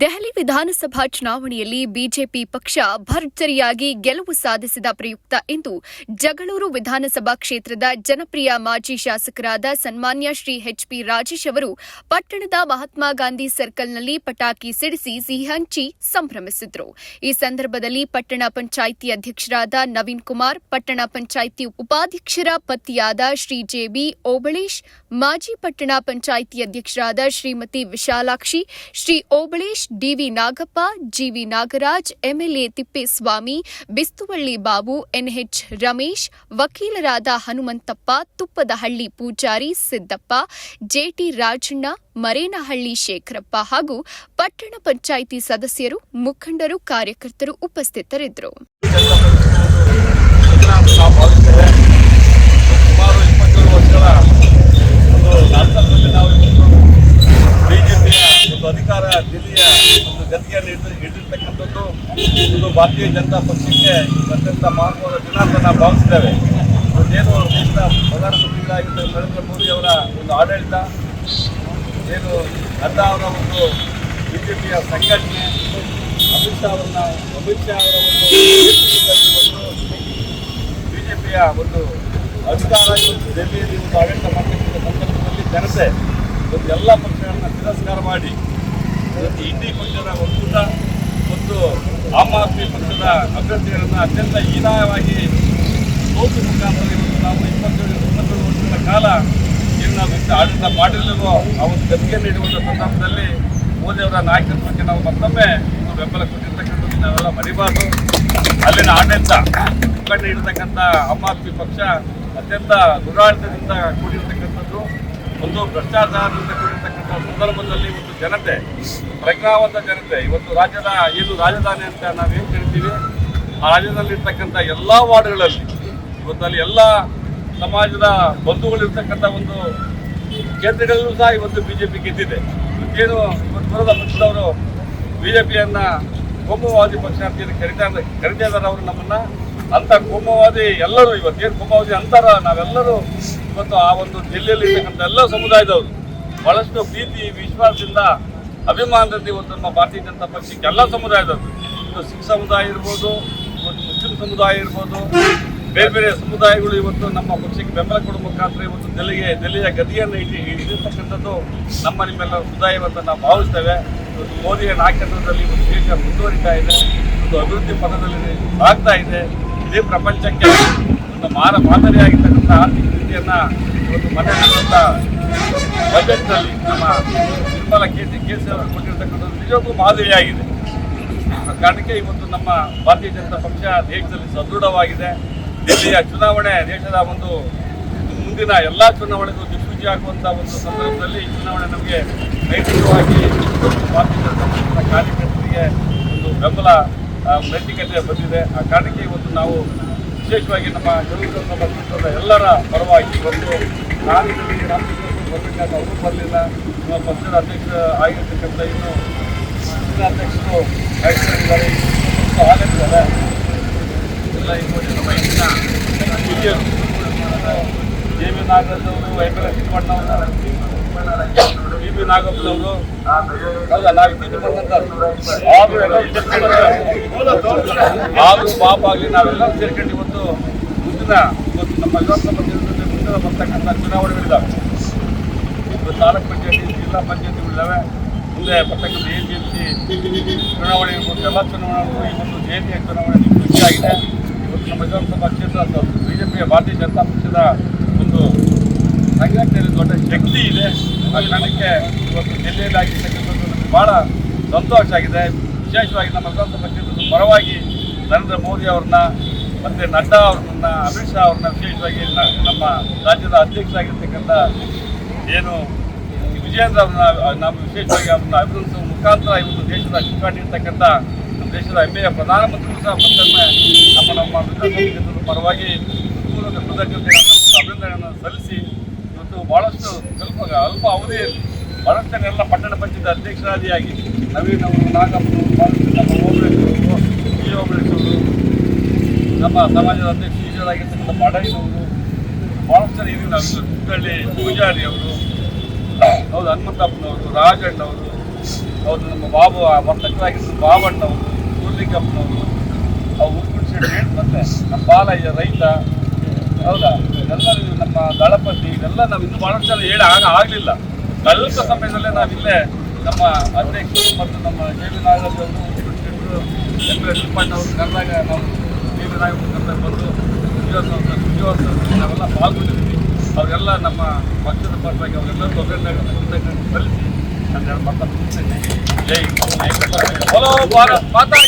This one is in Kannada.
ದೆಹಲಿ ವಿಧಾನಸಭಾ ಚುನಾವಣೆಯಲ್ಲಿ ಬಿಜೆಪಿ ಪಕ್ಷ ಭರ್ಜರಿಯಾಗಿ ಗೆಲುವು ಸಾಧಿಸಿದ ಪ್ರಯುಕ್ತ ಇಂದು ಜಗಳೂರು ವಿಧಾನಸಭಾ ಕ್ಷೇತ್ರದ ಜನಪ್ರಿಯ ಮಾಜಿ ಶಾಸಕರಾದ ಸನ್ಮಾನ್ಯ ಶ್ರೀ ಎಚ್ಪಿ ರಾಜೇಶ್ ಅವರು ಪಟ್ಟಣದ ಮಹಾತ್ಮ ಗಾಂಧಿ ಸರ್ಕಲ್ನಲ್ಲಿ ಪಟಾಕಿ ಸಿಡಿಸಿ ಸಿಹಂಚಿ ಸಂಭ್ರಮಿಸಿದ್ರು. ಈ ಸಂದರ್ಭದಲ್ಲಿ ಪಟ್ಟಣ ಪಂಚಾಯಿತಿ ಅಧ್ಯಕ್ಷರಾದ ನವೀನ್ ಕುಮಾರ್, ಪಟ್ಟಣ ಪಂಚಾಯಿತಿ ಉಪಾಧ್ಯಕ್ಷರ ಪತಿಯಾದ ಶ್ರೀ ಜೆಬಿ ಓಬಳೇಶ್, ಮಾಜಿ ಪಟ್ಟಣ ಪಂಚಾಯಿತಿ ಅಧ್ಯಕ್ಷರಾದ Shrimati Vishalakshi, Shri Obalesh DV Nagappa, GV Nagaraj, MLA Thippeswamy, Bistuvalli Babu NH Ramesh, ವಕೀಲರಾದ ಹನುಮಂತಪ್ಪ, ತುಪ್ಪದಹಳ್ಳಿ ಪೂಜಾರಿ ಸಿದ್ದಪ್ಪ, ಜೆಟಿ ರಾಜಣ್ಣ, ಮರೇನಹಳ್ಳಿ ಶೇಖರಪ್ಪ ಹಾಗೂ ಪಟ್ಟಣ ಪಂಚಾಯಿತಿ ಸದಸ್ಯರು, ಮುಖಂಡರು, ಕಾರ್ಯಕರ್ತರು ಉಪಸ್ಥಿತರಿದ್ದರು. ಅಧಿಕಾರ ದಿಲ್ಲಿಯ ಗತಿಯನ್ನು ಹಿಡಿದು ಹಿಡಿದಿರ್ತಕ್ಕಂಥದ್ದು ಇದು ಭಾರತೀಯ ಜನತಾ ಪಕ್ಷಕ್ಕೆ ಅತ್ಯಂತ ಮಹತ್ವದ ದಿನ ಅಂತ ನಾವು ಭಾವಿಸ್ತೇವೆ ಏನು ದೇಶದ ಪ್ರಧಾನಮಂತ್ರಿಗಳಾಗಿದ್ದ ನರೇಂದ್ರ ಮೋದಿ ಅವರ ಒಂದು ಆಡಳಿತ, ಏನು ನಡ್ಡಾ ಅವರ ಒಂದು ಬಿ ಜೆ ಪಿಯ ಸಂಘಟನೆ, ಅಮಿತ್ ಶಾ ಅವರನ್ನ ಅಮಿತ್ ಶಾ ಅವರ ಒಂದು ಬಿ ಜೆ ಪಿಯ ಒಂದು ಅಧಿಕಾರ ದೆಹಲಿಯಲ್ಲಿ ಒಂದು ಆಡಳಿತ ಮಾಡತಕ್ಕಂಥ ಸಂದರ್ಭದಲ್ಲಿ ಜನತೆ ಒಂದು ಎಲ್ಲ ಪಕ್ಷಗಳನ್ನ ತಿರಸ್ಕಾರ ಮಾಡಿ ಇಂಡಿ ಪಕ್ಷದ ಒಕ್ಕೂಟ ಮತ್ತು ಆಮ್ ಆದ್ಮಿ ಪಕ್ಷದ ಅಭ್ಯರ್ಥಿಗಳನ್ನು ಅತ್ಯಂತ ಹೀನಾಯವಾಗಿ ಸೋತು ಮುಖಾಂತರ ಇವತ್ತು ನಾವು ಇಪ್ಪತ್ತೇಳು ಇಪ್ಪತ್ತೇಳು ವರ್ಷಗಳ ಕಾಲ ಏನು ನಾವು ಆಡಳಿತ ಮಾಡಿರಲಿಲ್ಲವೋ ಒಂದು ಗತಿಗೆ ನೀಡುವಂಥ ಸಂದರ್ಭದಲ್ಲಿ ಮೋದಿ ಅವರ ನಾಯಕತ್ವಕ್ಕೆ ನಾವು ಮತ್ತೊಮ್ಮೆ ಬೆಂಬಲ ಕೊಟ್ಟಿರ್ತಕ್ಕಂಥದ್ದು ನಾವೆಲ್ಲ ಮರಿಬಾರ್ದು. ಅಲ್ಲಿನ ಆಡಳಿತ ಮುಖಂಡ ಇರತಕ್ಕಂಥ ಆಮ್ ಆದ್ಮಿ ಪಕ್ಷ ಅತ್ಯಂತ ದುರಾಡಳಿತದಿಂದ ಕೂಡಿರ್ತಕ್ಕಂಥದ್ದು ಒಂದು ಭ್ರಷ್ಟಾಚಾರದಿಂದ ಕೂಡಿರ್ತಕ್ಕಂಥ ಸಂದರ್ಭದಲ್ಲಿ ಇವತ್ತು ಜನತೆ, ಪ್ರಜ್ಞಾವಂತ ಜನತೆ, ಇವತ್ತು ರಾಜ್ಯದ ಏನು ರಾಜಧಾನಿ ಅಂತ ನಾವೇನು ಕರಿತೀವಿ ಆ ರಾಜ್ಯದಲ್ಲಿರ್ತಕ್ಕಂಥ ಎಲ್ಲ ವಾರ್ಡ್ಗಳಲ್ಲಿ ಇವತ್ತಲ್ಲಿ ಎಲ್ಲ ಸಮಾಜದ ಬಂಧುಗಳಿರ್ತಕ್ಕಂಥ ಒಂದು ಕ್ಷೇತ್ರಗಳಲ್ಲೂ ಸಹ ಇವತ್ತು ಬಿಜೆಪಿ ಗೆದ್ದಿದೆ. ಇವತ್ತೇನು ಇವತ್ತು ದೂರದ ಪಕ್ಷದವರು ಪಿಯನ್ನು ಕೋಮುವಾದಿ ಪಕ್ಷ ಅಂತ ಏನು ಕರಿತಾ ಕರಿತಾ ಇದ್ದಾರೆ ಅವರು ನಮ್ಮನ್ನ. ಅಂತ ಕೋಮುವಾದಿ ಎಲ್ಲರೂ ಇವತ್ತೇನು ಕೋಮುವಾದಿ ಅಂತಾರ ನಾವೆಲ್ಲರೂ ಇವತ್ತು ಆ ಒಂದು ಜಿಲ್ಲೆಯಲ್ಲಿ ಇರ್ತಕ್ಕಂಥ ಎಲ್ಲ ಸಮುದಾಯದವರು ಬಹಳಷ್ಟು ಪ್ರೀತಿ ವಿಶ್ವಾಸದಿಂದ ಅಭಿಮಾನದಲ್ಲಿ ಇವತ್ತು ನಮ್ಮ ಭಾರತೀಯ ಜನತಾ ಪಕ್ಷಕ್ಕೆ ಎಲ್ಲ ಸಮುದಾಯದವರು. ಇವತ್ತು ಸಿಖ್ ಸಮುದಾಯ ಇರ್ಬೋದು, ಇವತ್ತು ಮುಸ್ಲಿಂ ಸಮುದಾಯ ಇರ್ಬೋದು, ಬೇರೆ ಬೇರೆ ಸಮುದಾಯಗಳು ಇವತ್ತು ನಮ್ಮ ಪಕ್ಷಕ್ಕೆ ಬೆಂಬಲ ಕೊಡುವ ಮುಖಾಂತರ ಇವತ್ತು ದೆಲ್ಲಿಗೆ, ದೆಲ್ಲಿಯ ಗತಿಯನ್ನು ಇಟ್ಟು ಹಿಡಿದಿರ್ತಕ್ಕಂಥದ್ದು ನಮ್ಮ ನಿಮ್ಮೆಲ್ಲ ಸಮುದಾಯ ಇವತ್ತು ನಾವು ಭಾವಿಸ್ತೇವೆ. ಇವತ್ತು ಮೋದಿಯ ನಾಯಕತ್ವದಲ್ಲಿ ಇವತ್ತು ದೇಶ ಮುಂದುವರಿತಾ ಇದೆ, ಒಂದು ಅಭಿವೃದ್ಧಿ ಪಥದಲ್ಲಿ ಸಾಗ್ತಾ ಇದೆ. ಇಡೀ ಪ್ರಪಂಚಕ್ಕೆ ಒಂದು ಮಾರ ಮಾದರಿಯಾಗಿರ್ತಕ್ಕಂಥ ಆರ್ಥಿಕ ಇವತ್ತು ಮನೆಯಲ್ಲಿರುವಂಥ ಬಜೆಟ್ನಲ್ಲಿ ನಮ್ಮ Nirmala K C K C ಅವರು ಕೊಟ್ಟಿರ್ತಕ್ಕಂಥದ್ದು ನಿಜಕ್ಕೂ ಮಾದರಿಯಾಗಿದೆ. ಆ ಕಾರಣಕ್ಕೆ ಇವತ್ತು ನಮ್ಮ ಭಾರತೀಯ ಜನತಾ ಪಕ್ಷ ದೇಶದಲ್ಲಿ ಸದೃಢವಾಗಿದೆ. ದೆಹಲಿಯ ಚುನಾವಣೆ ದೇಶದ ಒಂದು ಮುಂದಿನ ಎಲ್ಲ ಚುನಾವಣೆಗೂ ದಿಗ್ವಿಜಯ ಆಗುವಂಥ ಒಂದು ಸಂದರ್ಭದಲ್ಲಿ ಈ ಚುನಾವಣೆ ನಮಗೆ ನೈತಿಕವಾಗಿ ಭಾರತೀಯ ಜನತಾ ಪಕ್ಷದ ಕಾರ್ಯಕರ್ತರಿಗೆ ಒಂದು ಬೆಂಬಲ ನೈತಿಕತೆ ಬಂದಿದೆ. ಆ ಕಾರಣಕ್ಕೆ ಇವತ್ತು ನಾವು ವಿಶೇಷವಾಗಿ ನಮ್ಮ ಲೋಕಸಭಾ ಕ್ಷೇತ್ರದ ಎಲ್ಲರ ಪರವಾಗಿ ಬಂದು, ನಾನು ಬರಬೇಕಾದ ಅವರು ಬರಲಿಲ್ಲ. ನಮ್ಮ ಪಕ್ಷದ ಅಧ್ಯಕ್ಷ ಆಗಿರ್ತಕ್ಕಂಥ ಇನ್ನು ಜಿಲ್ಲಾಧ್ಯಕ್ಷರು ಮತ್ತು ಆಗಮಿದ್ದಾರೆ ಎಲ್ಲ ಇರ್ಬೋದು ನಮ್ಮ ಹಿರಿಯರು. ಜೆ ಬಿ ನಾಗರಾಜ್ ಅವರು ಎಂ ಎಲ್ ಸಿದ್ದಣ್ಣವರು ಬಿ ಬಿ ನಾಗಪ್ಪನವರು ಹೌದಾ ನಾವು. ಆದ್ರೂ ಪಾಪ ಆಗಲಿ ನಾವೆಲ್ಲ ಸೇರ್ಕೊಂಡು ಇವತ್ತು ಮುಂದಿನ ಇವತ್ತು ನಮ್ಮ ವಿಧಾನಸಭಾ ಕ್ಷೇತ್ರದಲ್ಲಿ ಮುಂದಿನ ಬರ್ತಕ್ಕಂಥ ಚುನಾವಣೆಗಳಿದ್ದಾವೆ ಇವತ್ತು ತಾಲೂಕು ಪಂಚಾಯತಿ, ಜಿಲ್ಲಾ ಪಂಚಾಯತಿಗಳಿದ್ದಾವೆ ಮುಂದೆ ಬರ್ತಕ್ಕಂಥ ಎ ಜಿ ಎಂ ಸಿ ಚುನಾವಣೆ ಇರ್ಬೋದು ಎಲ್ಲ ಚುನಾವಣೆಗಳು, ಈ ಒಂದು ಜಯಂತಿಯ ಚುನಾವಣೆ ಆಗಿದೆ ಇವತ್ತು ನಮ್ಮ ವಿಧಾನಸಭಾ ಕ್ಷೇತ್ರ ಬಿಜೆಪಿಯ ಭಾರತೀಯ ಜನತಾ ಪಕ್ಷದ ಸಂಘಟನೆಯಲ್ಲಿ ದೊಡ್ಡ ಶಕ್ತಿ ಇದೆ. ಆ ನನಗೆ ಇವತ್ತು ಜಿಲ್ಲೆಯಲ್ಲಿ ಆಗಿರ್ತಕ್ಕಂಥದ್ದು ಭಾಳ ಸಂತೋಷ ಆಗಿದೆ. ವಿಶೇಷವಾಗಿ ನಮ್ಮ ವಿಧಾನಸಭಾ ಕ್ಷೇತ್ರದ ಪರವಾಗಿ ನರೇಂದ್ರ ಮೋದಿ ಅವ್ರನ್ನ, ಮತ್ತು ನಡ್ಡಾ ಅವ್ರನ್ನ, ಅಮಿತ್ ಶಾ ಅವ್ರನ್ನ ವಿಶೇಷವಾಗಿ ನಮ್ಮ ರಾಜ್ಯದ ಅಧ್ಯಕ್ಷ ಅಧ್ಯಕ್ಷರಾಗಿರ್ತಕ್ಕಂಥ ಏನು ವಿಜೇಂದ್ರ ಅವ್ರನ್ನ, ನಾವು ವಿಶೇಷವಾಗಿ ಅವ್ರನ್ನ ಅಭಿನಂದಿಸುವ ಮುಖಾಂತರ ಇವತ್ತು ದೇಶದ ಚುಕ್ಕಾಟಿರ್ತಕ್ಕಂಥ ನಮ್ಮ ದೇಶದ ಹೆಮ್ಮೆಯ ಪ್ರಧಾನಮಂತ್ರಿಗಳು ಸಹ ಮತ್ತೊಮ್ಮೆ ನಮ್ಮ ನಮ್ಮ ವಿಧಾನಸಭಾ ಪರವಾಗಿ ಪೂರ್ವಕ ಕೃತಜ್ಞತೆಗಳನ್ನು ಅಭಿನಂದನೆಗಳನ್ನು ಸಲ್ಲಿಸಿ ಇವತ್ತು ಭಾಳಷ್ಟು ಸ್ವಲ್ಪ ಅಲ್ಪ ಅವಧಿಯಲ್ಲಿ ಎಲ್ಲ ಪಟ್ಟಣ ಪಂಚಾಯತ್ ಅಧ್ಯಕ್ಷರಾದಿಯಾಗಿ ನವೀನ್ ಅವರು ನಾಗಪ್ಪನವರು ಭಾಳಷ್ಟು ನಮ್ಮ ಓಬಳೇಶ್ವರು ನಮ್ಮ ಸಮಾಜದ ಅಧ್ಯಕ್ಷ ಈಶ್ವರಾಗಿರ್ತಕ್ಕಂಥ ಬಾಡಾಯಿನವರು ಭಾಳಷ್ಟು ಜನ ಇದೀವಿ ನಾವು. ಹುಬ್ಬಳ್ಳಿ ಪೂಜಾರಿ ಅವರು, ಹೌದು ಹನುಮಂತಪ್ಪನವರು ರಾಜಣ್ಣವರು ಅವರು ನಮ್ಮ ಬಾಬು, ಆ ವರ್ತಕರಾಗಿದ್ದ ಬಾಬಣ್ಣವರು ಮುರಲಿಂಗಪ್ಪನವರು ಅವ್ರು ಶೆಟ್ಟಿ, ಮತ್ತೆ ನಮ್ಮ ಬಾಲಯ್ಯ, ರೈತ ಹೌದಾ ಎಲ್ಲ ನಮ್ಮ ದಳಪತಿ ಇದೆಲ್ಲ ನಾವು ಇನ್ನೂ ಬಹಳಷ್ಟು ಜನ ಹೇಳಿ ಆಗ ಆಗಲಿಲ್ಲ ಸ್ವಲ್ಪ ಸಮಯದಲ್ಲೇ ನಾವಿಲ್ಲೇ ನಮ್ಮ ಅಧ್ಯಕ್ಷರು ಮತ್ತು ನಮ್ಮ ಜೆ ವಿ ಅವರು ತಿಮ್ಮಣ್ಣವರು ಕರೆದಾಗ ನಾವು ಜೆ ವಿ ನಾಗರಾಜ್ ಕರೆದಾಗ ಬಂದು ಸುಜೀವನ್ ನಾವೆಲ್ಲ ಪಾಲ್ಗೊಂಡಿದ್ದೀವಿ ಅವರೆಲ್ಲ ನಮ್ಮ ಪಕ್ಷದ ಪರವಾಗಿ ಅವರೆಲ್ಲ ಅಭಿನಂದನೆ ಸಲ್ಲಿಸಿ ನಾನು ಮುಗಿಸ್ತೇನೆ ಜೈ ಭಾರತ್ ಮಾತಾ